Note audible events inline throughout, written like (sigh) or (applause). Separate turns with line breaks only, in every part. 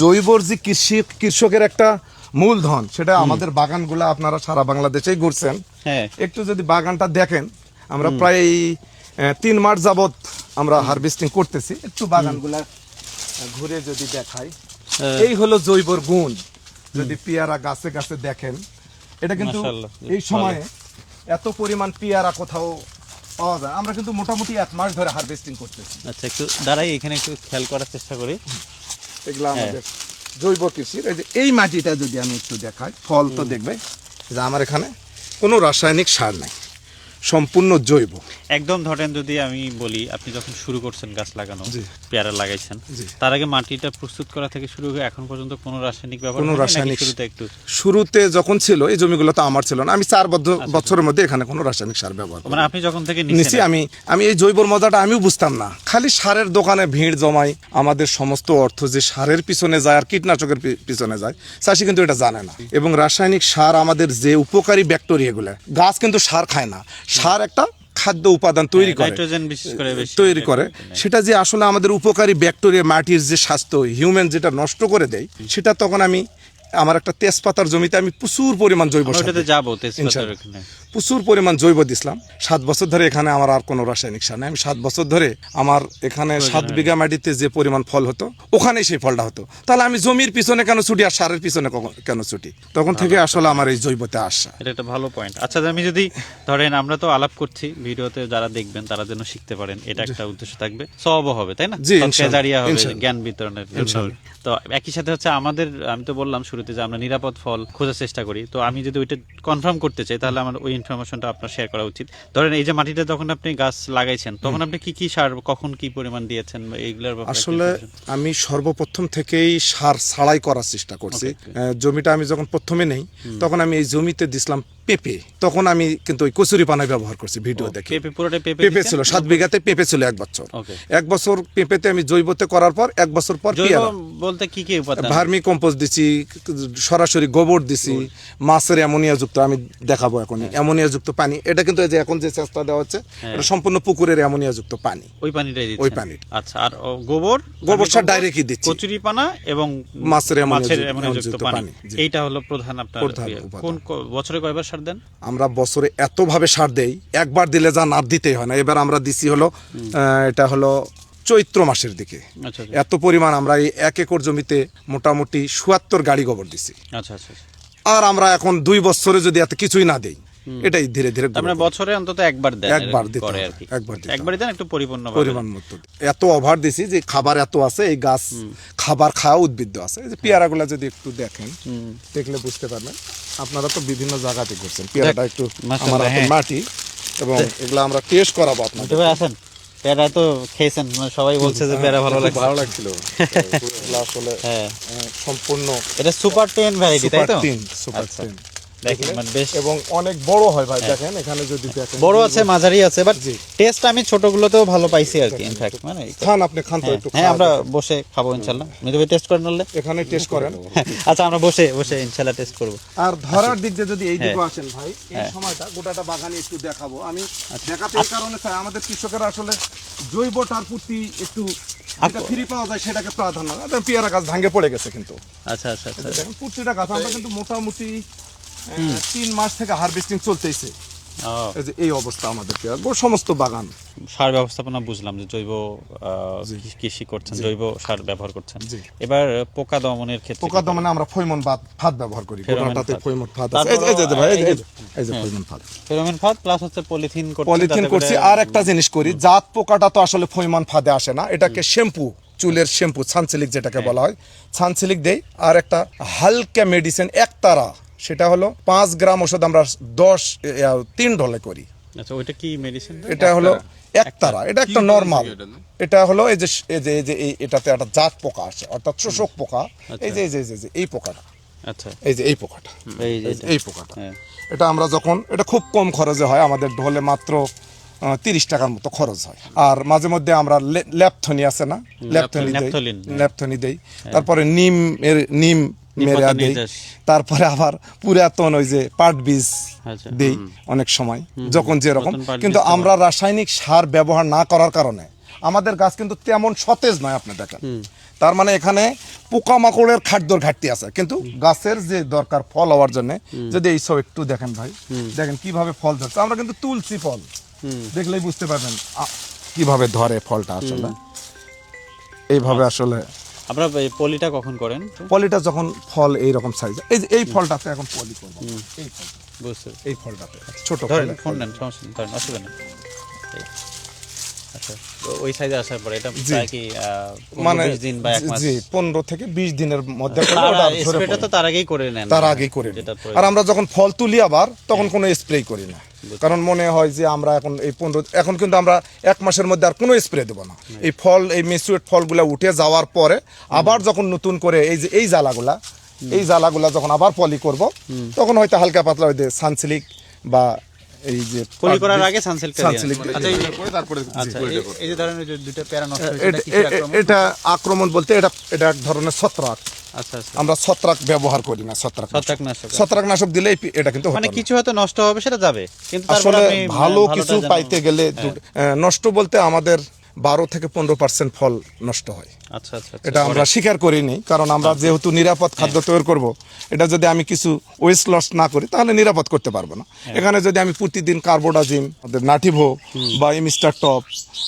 জৈবর যে কৃষি কৃষকের একটা মূলধন সেটা আমাদের বাগানগুলো আপনারা সারা বাংলাদেশেই ঘুরছেন।
হ্যাঁ।
একটু যদি বাগানটা দেখেন আমরা প্রায় তিন মাস যাবত আমরা হারভেস্টিং করতেছি। একটু বাগানগুলা ঘুরে যদি দেখাই।
হ্যাঁ।
এই হলো জৈবর গুণ যদি পেয়ারা গাছে গাছে দেখেন। এটা কিন্তু এই সময়ে এত পরিমাণ পেয়ারা কোথাও পাওয়া যায়। আমরা কিন্তু মোটামুটি এক মাস ধরে হারভেস্টিং করতেছি।
আচ্ছা একটু দাঁড়াই এখানে একটু খেয়াল করার চেষ্টা করি।
এগুলো আমাদের জৈব কৃষির। এই যে এই মাটিটা যদি আমি একটু দেখাই ফল তো দেখবে যে আমার এখানে কোনো রাসায়নিক সার নাই সম্পূর্ণ জৈব।
একদম ধরেন যদি আমি বলি আপনি যখন শুরু করছেন গাছ লাগানো। পেয়ারা লাগাইছেন। তার আগে মাটিটা প্রস্তুত করা থেকে শুরু করে এখন পর্যন্ত কোনো রাসায়নিক ব্যবহার
কোনো রাসায়নিক-
শুরুতে একটু?
শুরুতে যখন ছিল এই জমিগুলো তো আমার ছিল না। আমি চার বছরের মধ্যে এখানে কোনো রাসায়নিক সার ব্যবহার
মানে আপনি যখন থেকে
নিছি আমি আমি এই জৈবর মজাটা আমিও বুঝতাম না। খালি সারের দোকানে ভিড় জমাই আমাদের সমস্ত অর্থ যে সারের পিছনে যায় আর কীটনাশকের পিছনে যায় চাষি কিন্তু এটা জানে না। এবং রাসায়নিক সার আমাদের যে উপকারী ব্যাকটেরিয়াগুলো গাছ কিন্তু সার খায় না। সার একটা খাদ্য উপাদান তৈরি করে।
নাইট্রোজেন বিশেষ করে বেশি
তৈরি করে। সেটা যে আসলে আমাদের উপকারী ব্যাকটেরিয়া মাটির যে স্বাস্থ্য হিউম্যান যেটা নষ্ট করে দেয় সেটা তখন আমি আমার একটা তেজপাতার জমিতে আমি প্রচুর পরিমাণ জৈব প্রচুর পরিমাণ জৈব দিছিলাম। সাত বছর ধরে এখানে আমার আর কোনো রাসায়নিক সার নেই। আমি সাত বছর ধরে আমার এখানে সাত বিঘা মাটিতে যে পরিমাণ ফল হতো ওখানেই সেই ফলটা হতো। তাহলে আমি জমির পিছনে কেন ছুটি আর সারের পিছনে কেন ছুটি? তখন থেকে আসলে আমার এই জৈবতে আসা।
এটা একটা ভালো পয়েন্ট আচ্ছা আমি যদি ধরেন আমরা তো আলাপ করছি ভিডিওতে যারা দেখবেন তারা যেন শিখতে পারেন এটা একটা উদ্দেশ্য থাকবে। সব হবে তাই না। জ্ঞান বিতরণের তো একই সাথে হচ্ছে আমাদের আমি তো বললাম শুরুতে যে আমরা নিরাপদ ফল খোঁজার চেষ্টা করি তো আমি যদি ওইটা কনফার্ম করতে চাই তাহলে আমার ওই ইনফরমেশনটা আপনার শেয়ার করা উচিত। ধরেন এই যে মাটিটা যখন আপনি গাছ লাগাইছেন তখন আপনি কি কি সার কখন কি পরিমাণ দিয়েছেন এইগুলোর
আসলে আমি সর্বপ্রথম থেকেই সার ছাড়াই করার চেষ্টা করছি। জমিটা আমি যখন প্রথমে নেই তখন আমি এই জমিতে দিছিলাম পেঁপে তখন আমি কিন্তু ওই কচুরি পানায় ব্যবহার করছি ভিডিও দেখে।
পেঁপে?
ছিল সাত বিঘাতে পেঁপে ছিল এক বছর। এক বছর পেঁপেতে আমি জৈবতে করার পর এক বছর পর
বলতে কি কি
ভার্মি কম্পোস্ট দিছি সরাসরি গোবর দিছি মাছের অ্যামোনিয়া যুক্ত আমি দেখাবো এখন
হ্যাঁ।
অ্যামোনিয়া যুক্ত পানি। এটা কিন্তু এই যে এখন যে চেষ্টা দেওয়া হচ্ছে এটা সম্পূর্ণ পুকুরের অ্যামোনিয়া যুক্ত পানি।
ওই পানিটাই
ওই পানিটা।
আচ্ছা আর গোবর?
গোবর সার directly দিচ্ছি।
কচুরি পানা এবং
মাছের অ্যামোনিয়া যুক্ত-
পানি।
পানি,
এইটা হলো প্রধান আপনার ইয়ে। কোন বছরে কয়বার সার দেন?
আমরা বছরে এতভাবে সার দেই একবার দিলে যা না দিতেই হয় না। এবার আমরা দিছি হলো এটা হলো চৈত্র মাসের দিকে।
আচ্ছা আচ্ছা।
এত পরিমাণ আমরা এই এক একর জমিতে মোটামুটি সুয়াত্তর গাড়ি গোবর দিছি।
আচ্ছা।
আর আমরা এখন দুই বছরে যদি এত কিছুই না দেই এটাই ধীরে ধীরে
বছরে অন্তত একবার দেন
একবার দিতে একবার
একবারই দেন একটু পরিপূর্ণ
পরিমাণ মতো এত অভার দিছি যে খাবার এত আছে এই গাছ খাবার খাওয়া উদ্ভিদ আছে। এই যে পেয়ারাগুলা যদি একটু দেখেন দেখলে বুঝতে পারবেন আপনারা তো বিভিন্ন জায়গাতে করছেন পেয়ারাটা একটু আমার
হ্যাঁ।
মাটি এবং এগুলো আমরা টেস্ট করাবো আপনাদের।
আছেন পেয়ারা তো খেয়েছেন মানে সবাই বলছে যে পেয়ারা ভালো লাগছে।
ভালো লাগছিল। (laughs) আসলে
হ্যাঁ।
সম্পূর্ণ
এটা সুপার টেন ভ্যারাইটি তাই
সুপার
তো
সুপার
আচ্ছা। মানে
এবং অনেক বড় হয় ভাই দেখেন এখানে যদি দেখেন।
বড় আছে মাঝারি আছে বাট টেস্ট আমি ছোটগুলোতেও ভালো পাইছি আর কি ইনফ্যাক্ট মানে
খান আপনি খান তো
হ্যাঁ,
একটু
হ্যাঁ আমরা বসে খাব ইনশাল্লাহ। মেধবে টেস্ট করে নিলে।
এখানে টেস্ট করেন। (laughs)
আচ্ছা আমরা বসে বসে ইনশাল্লাহ টেস্ট করব।
আর ধরার দিক দিয়ে যদি এই দিকে
হ্যাঁ।
আসেন ভাই এই সময়টা গোটাটা বাগানে একটু দেখাবো। আমি
আচ্ছা।
দেখাতে এই কারণে চাই আমাদের কৃষকেরা আসলে জৈবটার প্রতি একটু যেটা ফ্রি পাওয়া যায় সেটাকে প্রাধান্য। পেয়ারা গাছ ভাঙে পড়ে গেছে কিন্তু।
আচ্ছা আচ্ছা আচ্ছা।
প্রতিটা গাছ আমরা কিন্তু মোটামুটি তিন মাস থেকে হারভেস্টিং চলতেইছে
ও,
এই অবস্থা আমাদের সমস্ত বাগান।
সার ব্যবস্থাপনা বুঝলাম যে জৈব কৃষি করছেন জৈব সার ব্যবহার করছেন। এবার পোকা দমনের ক্ষেত্রে
পোকা দমনে আমরা ফৈমন ফাঁদ ব্যবহার করি। গোটাটাতে
ফাঁদ।
ফৈমন ফাঁদ আছে। এই যে- ভাই এই যে- ফৈমন ফাঁদ
ফেরোমেন ফাঁদ প্লাস হচ্ছে পলিথিন করছেন
পলিথিন করছি। আর একটা জিনিস করি জাত পোকাটা তো আসলে ফৈমান ফাঁদে আসে না। এটাকে শ্যাম্পু চুলের শ্যাম্পু ছানসিলিক যেটাকে বলা হয়। ছানসিলিক দেই। আর একটা হালকা মেডিসিন একতারা। সেটা হলো পাঁচ গ্রাম ওষুধ আমরা দশ তিন ঢলে করি।
আচ্ছা ওইটা কি মেডিসিন
এটা হলো একতারা। এটা একটা নর্মাল এটা হলো এই যে এই যে এই যে এটাতে একটা জাত পোকা আসে অর্থাৎ শোষক পোকা। এই যে এই যে এই যে- এই পোকাটা।
আচ্ছা।
এই যে এই পোকাটা।
এই
পোকাটা।
হ্যাঁ।
এটা আমরা যখন এটা খুব কম খরচে হয় আমাদের ঢোলে মাত্র তিরিশ টাকার মতো খরচ হয়। আর মাঝে মধ্যে আমরা ল্যাপথনি আছে না? ল্যাপথনি দেই।
হ্যাঁ।
ল্যাপথনি দেই। তারপরে নিম এর নিম মেরে
পাতা
দেই। তারপরে আবার পুরাতন ওই যে পাট বীজ
আচ্ছা।
দেই অনেক সময় যখন যেরকম। কিন্তু আমরা রাসায়নিক সার ব্যবহার না করার কারণে আমাদের গাছ কিন্তু তেমন সতেজ নয় আপনি দেখেন। তার মানে এখানে পোকামাকড়ের খাদ্যর ঘাটতি আছে। কিন্তু গাছের যে দরকার ফল হওয়ার জন্য যদি এই সব একটু দেখেন ভাই দেখেন কীভাবে ফল ধরছে। আমরা কিন্তু তুলছি ফল দেখলেই বুঝতে পারবেন কীভাবে ধরে ফলটা আসলে। এইভাবে আসলে
আপনারা পলিটা কখন করেন?
পলিটা যখন ফল এইরকম সাইজ এই এই ফলটাতে এখন পলি করব। এই ফলটা।
বুঝতে
এই ফলটাতে ছোট
ধরেন ফোন নেন সমস্যা নেই ধরেন অসুবিধা নেই আচ্ছা ওই সাইজে আসার পরে এটা প্রায় কি
মানে
দিন বা এক মাস?
জি থেকে বিশ দিনের মধ্যে ওটা।
তো তার আগেই করে নেন
তার আগেই করে। আর আমরা যখন ফল তুলি আবার তখন কোনো স্প্রে করি না। কারণ মনে হয় যে আমরা এখন এই পনেরো এখন কিন্তু আমরা এক মাসের মধ্যে আর কোনো স্প্রে দেবো না। এই ফল এই মেচুয়েট ফলগুলো উঠে যাওয়ার পরে আবার যখন নতুন করে এই যে এই জ্বালাগুলা এই জ্বালাগুলা যখন আবার পলি করব তখন হয়তো হালকা পাতলা ওই সানসিলিক বা এই যে
পলি করার আগে সানসিল্ক আচ্ছা এই
তারপরে
আচ্ছা এই- যে ধরনের যে দুটো প্যারা নষ্ট
এটা-
আক্রমণ?
বলতে এটা এটা এক ধরনের ছত্রাক।
আচ্ছা আচ্ছা।
আমরা ছত্রাক ব্যবহার করি না ছত্রাক
ছত্রাকনাশক
দিলে এটা কিন্তু
মানে কিছু হয়তো নষ্ট হবে সেটা যাবে। কিন্তু তারপর
আসলে ভালো কিছু
হ্যাঁ।
পাইতে গেলে আহ, নষ্ট বলতে আমাদের বারো থেকে পনেরো পার্সেন্ট ফল নষ্ট হয়।
আচ্ছা আচ্ছা আচ্ছা।
এটা আমরা স্বীকার করিনি কারণ আমরা যেহেতু নিরাপদ খাদ্য
হ্যাঁ।
তৈরি করব এটা যদি আমি কিছু ওয়েস্ট লস না করি তাহলে নিরাপদ করতে পারব না।
হ্যাঁ।
এখানে যদি আমি প্রতিদিন কার্বোডাজিম নাটিভো বা মিস্টার টপ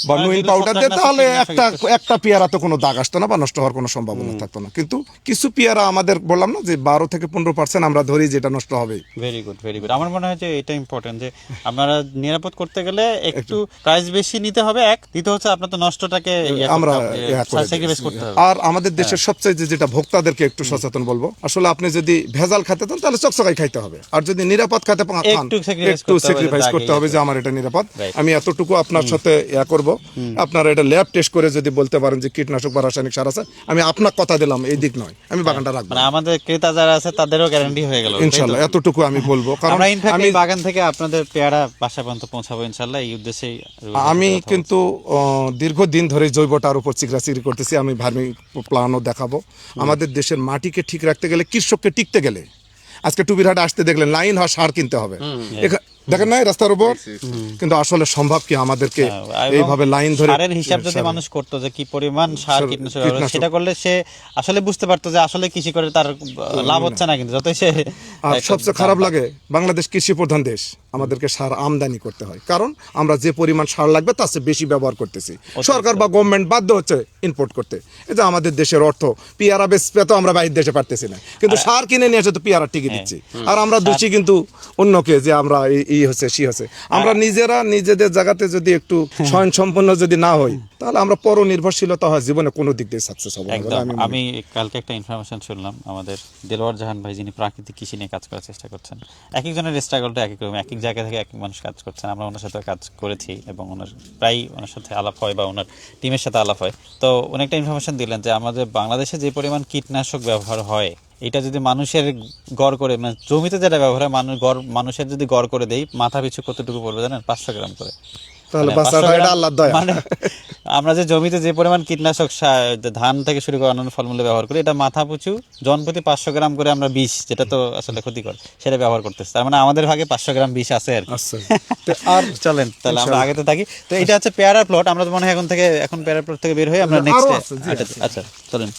বা নুইন পাউডার দিয়ে তাহলে একটা একটা পেয়ারা তো কোনো দাগ আসতো না বা নষ্ট হওয়ার কোনো সম্ভাবনা থাকতো না। কিন্তু কিছু পেয়ারা আমাদের বললাম না যে বারো থেকে পনেরো পার্সেন্ট আমরা ধরি যেটা নষ্ট হবে।
ভেরি গুড ভেরি গুড আমার মনে হয় যে এটা ইম্পর্টেন্ট যে আপনারা নিরাপদ করতে গেলে একটু প্রাইস বেশি নিতে হবে এক। দ্বিতীয় হচ্ছে আপনার তো নষ্টটাকে ইয়ে
আমরা
হবে
আর আমাদের দেশের সবচেয়ে যেটা ভোক্তাদেরকে একটু সচেতন বলব আসলে আপনি যদি ভেজাল খেতে চান তাহলে চকচকাই খাইতে হবে। আর যদি নিরাপদ খেতে
একটু
স্যাক্রিফাইস করতে হবে যে আমার এটা নিরাপদ। আমি এতটুকু আপনার সাথে ইয়া করব। আপনারা এটা ল্যাব টেস্ট করে যদি বলতে পারেন যে কীটনাশক বা রাসায়নিক সার আছে আমি আপনার কথা দিলাম এই দিক নয়। আমি বাগানটা রাখব।
মানে আমাদের ক্রেতা যারা আছে তাদেরও গ্যারান্টি হয়ে গেল
ইনশাল্লাহ এতটুকু আমি বলব। কারণ আমি
বাগান থেকে আপনাদের পেয়ারা বাসা পর্যন্ত পৌঁছাবো ইনশাল্লাহ এই উদ্দেশ্যেই
আমি কিন্তু দীর্ঘদিন ধরে জৈবটার উপর চিকরাচিকরি করতেছি আমি ভার্মি প্লানও দেখাবো। আমাদের দেশের মাটিকে ঠিক রাখতে গেলে কৃষককে টিকতে গেলে আজকে টুবিরহাট আসতে দেখলেন লাইন হওয়া সার কিনতে হবে। দেখেন না রাস্তার উপর? কিন্তু আসলে সম্ভব কি আমাদেরকে
হ্যাঁ,
এইভাবে লাইন ধরে
সারের হিসাব যদি মানুষ করতো যে কি পরিমাণ সার কীটনাশক সেটা করলে সে আসলে বুঝতে পারতো যে আসলে কৃষি করে তার লাভ হচ্ছে না কিন্তু যতই সে
আর সবচেয়ে খারাপ লাগে বাংলাদেশ কৃষি প্রধান দেশ আমাদেরকে সার আমদানি করতে হয়। কারণ আমরা যে পরিমাণ সার লাগবে তার চেয়ে বেশি ব্যবহার করতেছি। সরকার বা গভর্নমেন্ট বাধ্য হচ্ছে ইম্পোর্ট করতে। এই যে আমাদের দেশের অর্থ পিয়ারা বেচতে তো আমরা বাইরের দেশে পারতেছি না। কিন্তু সার কিনে নিয়ে এসে তো পিয়ারা টিকে দিচ্ছি। আর আমরা দোষী কিন্তু অন্যকে যে আমরা এই- এই হচ্ছে সি হচ্ছে। আমরা নিজেরা নিজেদের জায়গাতে যদি একটু (laughs) স্বয়ং সম্পন্ন যদি না হই তাহলে আমরা পর নির্ভরশীলতা হয় জীবনে কোনো দিক দিয়ে সাকসেস হব। আমি
কালকে একটা ইনফরমেশন শুনলাম আমাদের দেলোয়ার জাহান ভাই যিনি প্রাকৃতিক কৃষি নিয়ে কাজ করার চেষ্টা করছেন এক একজনের স্ট্রাগলটা এক এক রকম এক এক জায়গা থেকে এক এক মানুষ কাজ করছেন। আমরা ওনার সাথে কাজ করেছি এবং ওনার প্রায় ওনার সাথে আলাপ হয় বা ওনার টিমের সাথে আলাপ হয়। তো অনেকটা ইনফরমেশন দিলেন যে আমাদের বাংলাদেশে যে পরিমাণ কীটনাশক ব্যবহার হয় এটা যদি মানুষের গড় করে মানে জমিতে যেটা ব্যবহার হয় মানুষ গড় মানুষের যদি গড় করে দেই মাথা পিছু কতটুকু পড়বে জানেন? পাঁচশো গ্রাম করে। মানে
বাচ্চাটা
500
এটা
গ্রাম
আল্লাহর দয়া।
মানে আমরা যে জমিতে যে পরিমাণ কীটনাশক ধান থেকে শুরু করে অন্যান্য ফলমূলে ব্যবহার করি এটা মাথা পিছু জনপ্রতি পাঁচশো গ্রাম করে আমরা বিষ যেটা তো আসলে ক্ষতিকর সেটা ব্যবহার করতেছি। তার মানে আমাদের ভাগে পাঁচশো গ্রাম বিষ আছে আর কি।
আর (laughs)
চলেন তাহলে আমরা আগে তো থাকি। তো এটা হচ্ছে পেয়ারা প্লট আমরা তো মনে হয় এখন থেকে এখন পেয়ারা প্লট থেকে বের হয়ে আমরা নেক্সট আচ্ছা আচ্ছা চলেন।